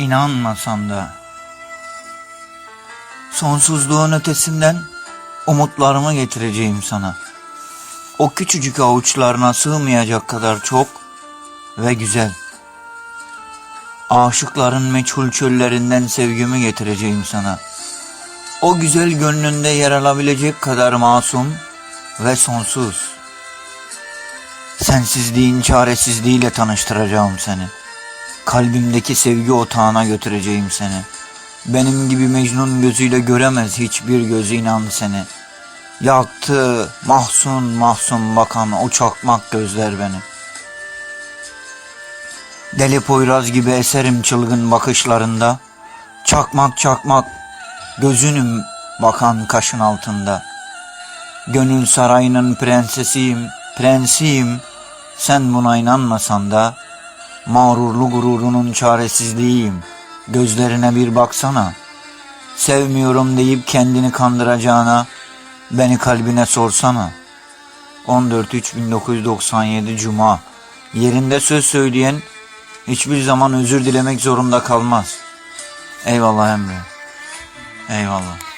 inanmasan da sonsuzluğun ötesinden umutlarımı getireceğim sana. O küçücük avuçlarına sığmayacak kadar çok ve güzel. Aşıkların meçhul çöllerinden sevgimi getireceğim sana. O güzel gönlünde yer alabilecek kadar masum ve sonsuz. Sensizliğin çaresizliğiyle tanıştıracağım seni. Kalbimdeki sevgi otağına götüreceğim seni. Benim gibi Mecnun gözüyle göremez hiçbir göz inan seni. Yaktı mahzun mahzun bakan o çakmak gözler beni. Deli Poyraz gibi eserim çılgın bakışlarında. Çakmak çakmak gözünüm bakan kaşın altında. Gönül sarayının prensesiyim, prensiyim. Sen buna inanmasan da mağrurlu gururunun çaresizliğiyim. Gözlerine bir baksana. Sevmiyorum deyip kendini kandıracağına beni kalbine sorsana. 14.3.1997 Cuma Yerinde söz söyleyen hiçbir zaman özür dilemek zorunda kalmaz. Eyvallah Emre. Eyvallah.